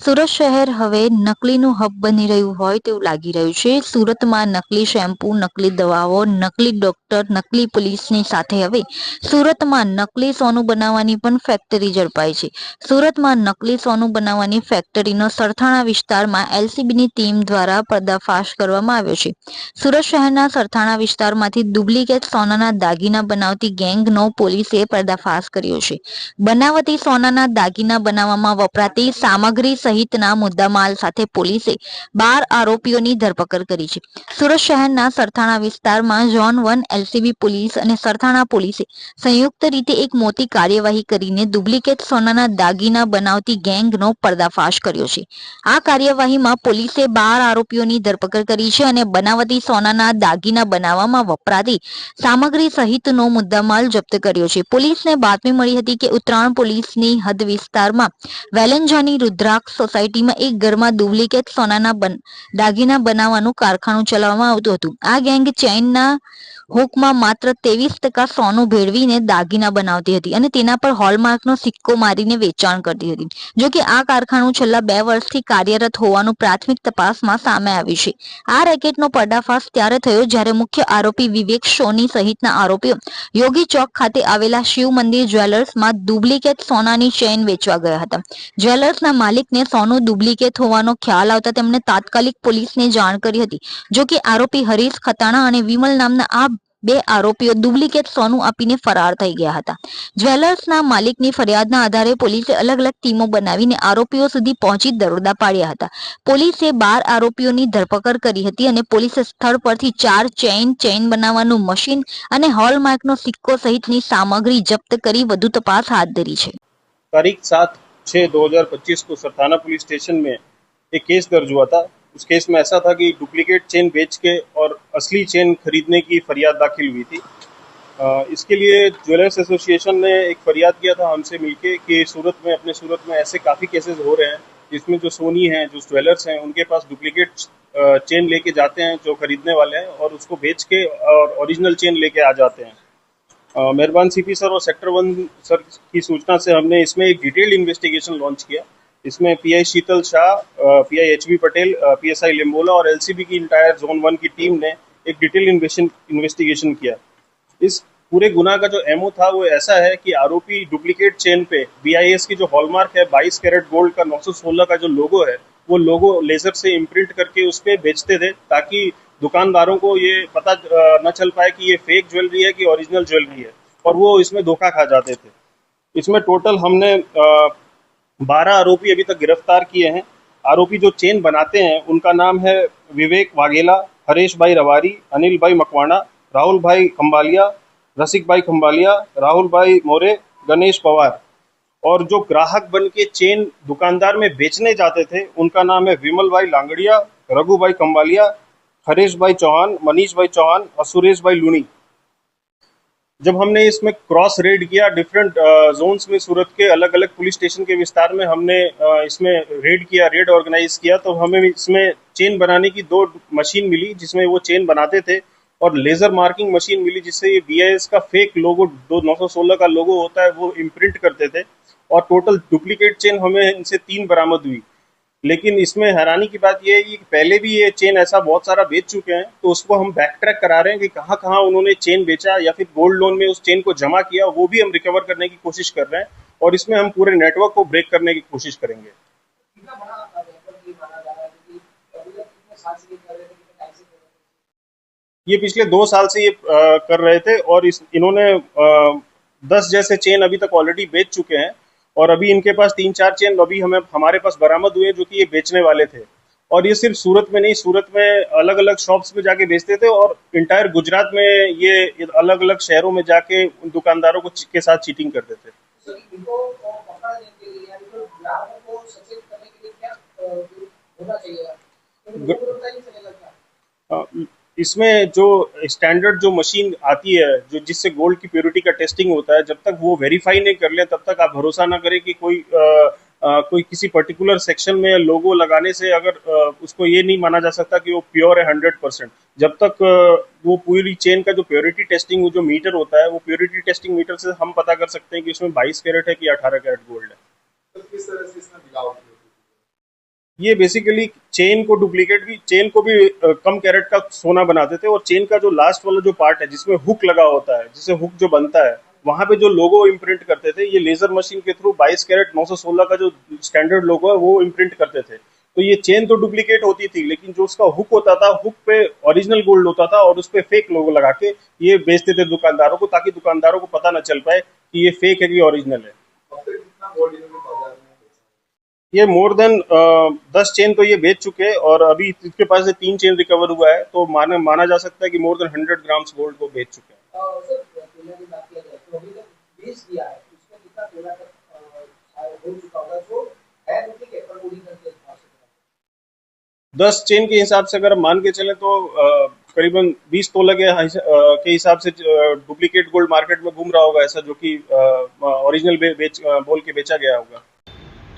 સુરત શહેર હવે નકલીનું હબ બની રહ્યું હોય તેવું લાગી રહ્યું છે. સુરતમાં નકલી શેમ્પૂ, નકલી દવાઓ, નકલી ડોક્ટર, નકલી પોલીસની સાથે હવે સુરતમાં નકલી સોનું બનાવવાની પણ ફેક્ટરી ઝડપાઈ છે. સુરતમાં નકલી સોનું બનાવવાની ફેક્ટરીનો સરથાણા વિસ્તારમાં એલસીબીની ટીમ દ્વારા પર્દાફાશ કરવામાં આવ્યો છે. સુરત શહેરના સરથાણા વિસ્તારમાંથી ડુપ્લિકેટ સોનાના દાગીના બનાવતી ગેંગનો પોલીસે પર્દાફાશ કર્યો છે. બનાવટી સોનાના દાગીના બનાવવામાં વપરાતી સામગ્રી સહિતના મુદ્દામાલ સાથે પોલીસે બાર આરોપીઓની ધરપકડ કરી છે. સુરત શહેરના સરથાણા વિસ્તારમાં ઝોન વન એલસીબી પોલીસ અને સરથાણા પોલીસે સંયુક્ત રીતે એક મોટી કાર્યવાહી કરીને ડુપ્લિકેટ સોનાના દાગીના બનાવતી ગેંગનો પર્દાફાશ કર્યો છે. આ કાર્યવાહીમાં પોલીસે બાર આરોપીઓની ધરપકડ કરી છે અને બનાવટી સોનાના દાગીના બનાવવામાં વપરાતી સામગ્રી સહિતનો મુદ્દામાલ જપ્ત કર્યો છે. પોલીસને બાતમી મળી હતી કે ઉત્તરાયણ પોલીસની હદ વિસ્તારમાં વેલેન્જાની રુદ્રાક્ષ સોસાયટીમાં એક ઘરમાં ડુપ્લિકેટ સોનાના દાગીના બનાવવાનું કારખાનું ચલાવવામાં આવતું હતું. આ ગેંગ ચેઇનના હુકમાં માત્ર ત્રેવીસ ટકા સોનું ભેળવીને દાગીના બનાવતી હતી અને તેના પર હોલમાર્કનો સિક્કો મારીને વેચાણ કરતી હતી. જો કે આ કારખાનું છેલ્લા બે વર્ષથી કાર્યરત હોવાનું પ્રાથમિક તપાસમાં સામે આવ્યું છે. આ રેકેટનો પર્દાફાશ ત્યારે થયો જ્યારે મુખ્ય આરોપી વિવેક સોની સહિતના આરોપીઓ યોગી ચોક ખાતે આવેલા શિવ મંદિર જ્વેલર્સમાં ડુપ્લિકેટ સોનાની ચેઇન વેચવા ગયા હતા. જ્વેલર્સના માલિકને સોનું ડુપ્લિકેટ હોવાનો ખ્યાલ આવતા તેમણે તાત્કાલિક પોલીસને જાણ કરી હતી. જો કે આરોપી હરીશ ખતાણા અને વિમલ નામના આ બે આરોપીઓ ડુપ્લિકેટ સોનું આપીને ફરાર થઈ ગયા હતા જ્વેલર્સના માલિકની ફરિયાદના આધારે પોલીસે અલગ અલગ ટીમો બનાવીને આરોપીઓ સુધી પહોંચી દરોડા પાડ્યા હતા પોલીસે બાર આરોપીઓની ધરપકડ કરી હતી અને પોલીસે સ્થળ પરથી ચાર ચેઇન ચેઇન બનાવવાનું મશીન અને હોલમાર્કનો સિક્કો સહિતની સામગ્રી જપ્ત કરી વધુ તપાસ હાથ ધરી છે तारीख सात छः दो हजार पच्चीस को सरथाना पुलिस स्टेशन में एक केस दर्ज हुआ था उस केस में ऐसा था कि डुप्लीकेट चेन बेच के और असली चेन खरीदने की फरियाद दाखिल हुई थी। इसके लिए ज्वेलर्स एसोसिएशन ने एक फरियाद किया था हमसे मिलके कि सूरत में, अपने सूरत में ऐसे काफ़ी केसेस हो रहे हैं जिसमें जो सोनी हैं, जो ज्वेलर्स हैं, उनके पास डुप्लीकेट चेन लेके जाते हैं, जो खरीदने वाले हैं और उसको बेच के और ओरिजिनल चेन लेके आ जाते हैं। मेहरबान सीपी सर और सेक्टर वन सर की सूचना से हमने इसमें एक डिटेल्ड इन्वेस्टिगेशन लॉन्च किया। इसमें PI Sheetal Shah PI H B Patel PSI Limbola और एलसीबी की इंटायर जोन वन की टीम ने एक डिटेल इन्वेस्टिगेशन किया। इस पूरे गुना का जो एमओ था वो ऐसा है कि आरोपी डुप्लीकेट चेन पे बीआईएस की जो हॉलमार्क है 22 कैरेट गोल्ड का 916 का जो लोगो है, वो लोगो लेजर से इम्प्रिंट करके उस पर बेचते थे ताकि दुकानदारों को ये पता न चल पाए कि ये फेक ज्वेलरी है कि ओरिजिनल ज्वेलरी है। और वो इसमें धोखा खा जाते थे। इसमें टोटल हमने बारह आरोपी अभी तक गिरफ़्तार किए हैं। आरोपी जो चेन बनाते हैं, उनका नाम है विवेक वाघेला, हरेश भाई रवारी, अनिल भाई मकवाणा, राहुल भाई खम्बालिया रसिक भाई खम्बालिया राहुल भाई मोरे, गणेश पवार। और जो ग्राहक बन के चेन दुकानदार में बेचने जाते थे, उनका नाम है विमल भाई लांगड़िया, रघु भाई खम्बालिया हरेश भाई चौहान, मनीष भाई चौहान और सुरेश भाई लूनी। जब हमने इसमें क्रॉस रेड किया डिफरेंट जोन्स में सूरत के अलग अलग पुलिस स्टेशन के विस्तार में हमने इसमें रेड किया रेड ऑर्गेनाइज किया तो हमें इसमें चेन बनाने की दो मशीन मिली, जिसमें वो चेन बनाते थे, और लेजर मार्किंग मशीन मिली, जिससे ये बी का फेक लोगो दो नौ का लोगो होता है, वो इम्प्रिंट करते थे, और टोटल डुप्लीकेट चेन हमें इनसे तीन बरामद हुई। लेकिन इसमें हैरानी की बात यह है कि पहले भी ये चेन ऐसा बहुत सारा बेच चुके हैं तो उसको हम बैक ट्रैक करा रहे हैं कि कहाँ कहाँ उन्होंने चेन बेचा या फिर गोल्ड लोन में उस चेन को जमा किया, वो भी हम रिकवर करने की कोशिश कर रहे हैं और इसमें हम पूरे नेटवर्क को ब्रेक करने की कोशिश करेंगे। ये पिछले दो साल से ये कर रहे थे और इस, इन्होंने दस जैसे चेन अभी तक ऑलरेडी बेच चुके हैं। और अभी इनके पास तीन चार चेन अभी हमें हमारे पास बरामद हुए जो कि ये बेचने वाले थे। और ये सिर्फ़ सूरत में नहीं सूरत में अलग अलग शॉप्स में जाके बेचते थे और इंटायर गुजरात में ये अलग अलग शहरों में जाके उन दुकानदारों को के साथ चीटिंग करते थे। तो इसमें जो स्टैंडर्ड जो मशीन आती है जो जिससे गोल्ड की प्योरिटी का टेस्टिंग होता है जब तक वो वेरीफाई नहीं कर ले तब तक आप भरोसा ना करें कि कोई अ, कोई किसी पर्टिकुलर सेक्शन में लोगो लगाने से अगर अ, उसको ये नहीं माना जा सकता कि वो प्योर है हंड्रेड परसेंट जब तक वो पूरी चेन का जो प्योरिटी टेस्टिंग जो मीटर होता है वो प्योरिटी टेस्टिंग मीटर से हम पता कर सकते हैं कि उसमें बाईस कैरेट है कि अठारह कैरेट गोल्ड है। तो किस तरह से इसमें ये बेसिकली चेन को डुप्लीकेट भी चेन को भी कम कैरेट का सोना बनाते थे और चेन का जो लास्ट वाला जो पार्ट है, जिसमें हुक लगा होता है, जिससे हुक जो बनता है, वहाँ पे जो लोगो इम्प्रिंट करते थे, ये लेजर मशीन के थ्रू 22 कैरेट 916 का जो स्टैंडर्ड लोगो है, वो इम्प्रिंट करते थे। तो ये चेन तो डुप्लीकेट होती थी, लेकिन जो उसका हुक होता था हुक पे ओरिजिनल गोल्ड होता था और उस पे फेक लोगो लगा के ये बेचते थे दुकानदारों को, ताकि दुकानदारों को पता ना चल पाए कि ये फेक है कि ओरिजिनल है अब तक कितना गोल्ड इन्होंने बाज़ार में बेचा ये मोर देन दस चेन तो ये बेच चुके हैं और अभी इसके पास से तीन चेन रिकवर हुआ है तो माना माना जा सकता है कि more than hundred grams gold को बेच चुके हैं दस चेन के हिसाब से अगर मान के चले तो करीबन बीस तोला के के हिसाब से डुप्लीकेट गोल्ड मार्केट में घूम रहा होगा ऐसा जो कि ओरिजिनल बे, बेच बोल के बेचा गया होगा।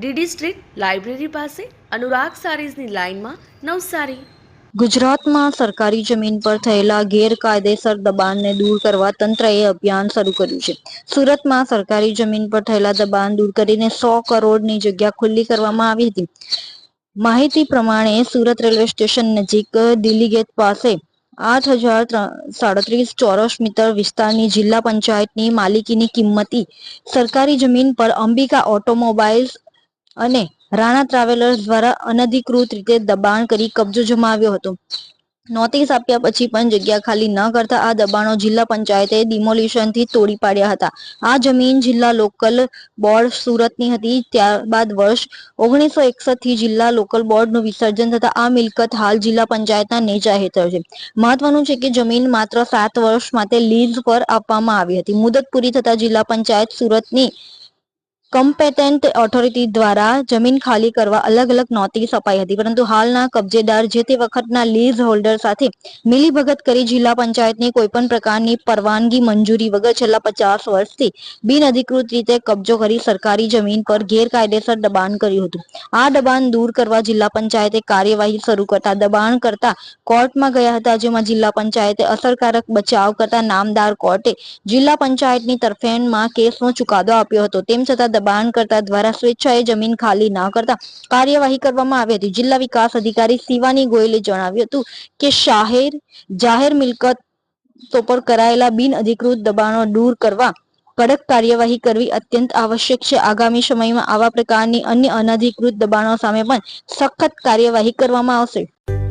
DD street library પાસે અનુરાગ સારીઝની લાઇનમાં નવસારી. ગુજરાતમાં સરકારી જમીન પર થયેલા ગેરકાયદેસર દબાણને દૂર કરવા તંત્રએ અભિયાન શરૂ કર્યું છે. સુરતમાં સરકારી જમીન પર થયેલા દબાણ દૂર કરીને સો કરોડની જગ્યા ખુલ્લી કરવામાં આવી હતી. માહિતી પ્રમાણે સુરત રેલવે સ્ટેશન નજીક દિલ્હી ગેટ પાસે આઠ હજાર સાડત્રીસ ચોરસ મીટર વિસ્તારની જિલ્લા પંચાયતની માલિકીની કિંમતી સરકારી જમીન પર અંબિકા ઓટોમોબાઈલ્સ અને રાણા ટ્રાવેલર્સ દ્વારા અનધિકૃત રીતે દબાણ કરી કબજો જમાવ્યો હતો. નોટિસ આપ્યા પછી પણ જગ્યા ખાલી ન કરતા આ દબાણો જિલ્લા પંચાયતે ડિમોલિશનથી તોડી પાડ્યા હતા. આ જમીન જિલ્લા લોકલ બોર્ડ સુરતની હતી. ત્યારબાદ વર્ષ ઓગણીસો એકસઠથી જિલ્લા લોકલ બોર્ડનું વિસર્જન થતા આ મિલકત હાલ જિલ્લા પંચાયતના નેજા હેઠળ છે. મહત્વનું છે કે જમીન માત્ર સાત વર્ષ માટે લીઝ પર આપવામાં આવી હતી. મુદત પૂરી થતા જિલ્લા પંચાયત સુરતની કમ્પેટેન્ટ ઓથોરિટી દ્વારા જમીન ખાલી કરવા અલગ અલગ નોટિસ અપાઈ હતી. પરંતુ હાલના કબજેદાર જે તે વખતના લીઝ હોલ્ડર સાથે મિલીભગત કરી જિલ્લા પંચાયતની કોઈપણ પ્રકારની પરવાનગી મંજૂરી વગર છેલ્લા પચાસ વર્ષથી બિનઅધિકૃત રીતે કબજો કરી સરકારી જમીન પર ગેરકાયદેસર દબાણ કર્યું હતું. આ દબાણ દૂર કરવા જિલ્લા પંચાયતે કાર્યવાહી શરૂ કરતા દબાણ કરતા કોર્ટમાં ગયા હતા, જેમાં જિલ્લા પંચાયતે અસરકારક બચાવ કરતા નામદાર કોર્ટે જિલ્લા પંચાયતની તરફેણમાં કેસનો ચુકાદો આપ્યો હતો. તેમ છતાં દબાણકર્તા દ્વારા સ્વેચ્છાએ જમીન ખાલી ન કરતા કાર્યવાહી કરવામાં આવી હતી. જિલ્લા વિકાસ અધિકારી શિવાની ગોયલે જણાવ્યું હતું કે શાહેર, જાહેર મિલકતો પર કરાયેલા બિન અધિકૃત દબાણો દૂર કરવા કડક કાર્યવાહી કરવી અત્યંત આવશ્યક છે. આગામી સમયમાં આવા પ્રકારની અન્ય અનધિકૃત દબાણો સામે પણ સખત કાર્યવાહી કરવામાં આવશે.